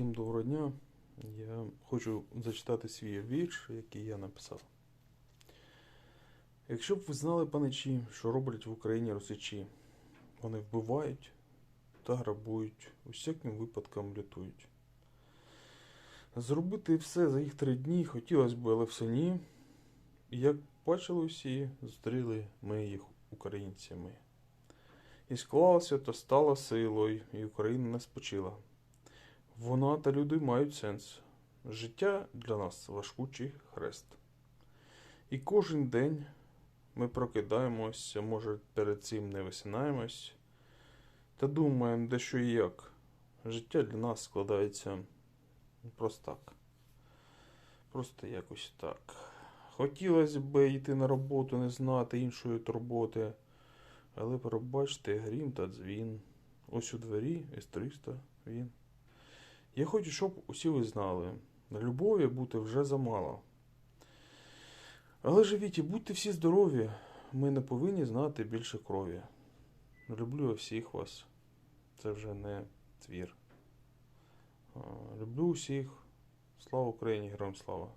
Всім доброго дня. Я хочу зачитати свій вірш, який я написав. Якщо б ви знали, паничі, що роблять в Україні росичі, вони вбивають та грабують, усяким випадкам лютують. Зробити все за їх три дні хотілося б, але все ні. Як бачили усі, зустріли ми їх українцями. І склалося то стало силою, і Україна не спочила. Вона та люди мають сенс. Життя для нас важкучий хрест. І кожен день ми прокидаємось, а може перед цим не висинаємось, та думаємо, де що і як. Життя для нас складається просто так. Просто якось так. Хотілося б йти на роботу, не знати іншої турботи, але пробачте грім та дзвін. Ось у двері С-300 він. Я хочу, щоб усі ви знали, любові бути вже замало. Але живіть і будьте всі здорові, ми не повинні знати більше крові. Люблю всіх вас. Це вже не твір. Люблю усіх. Слава Україні, героям слава!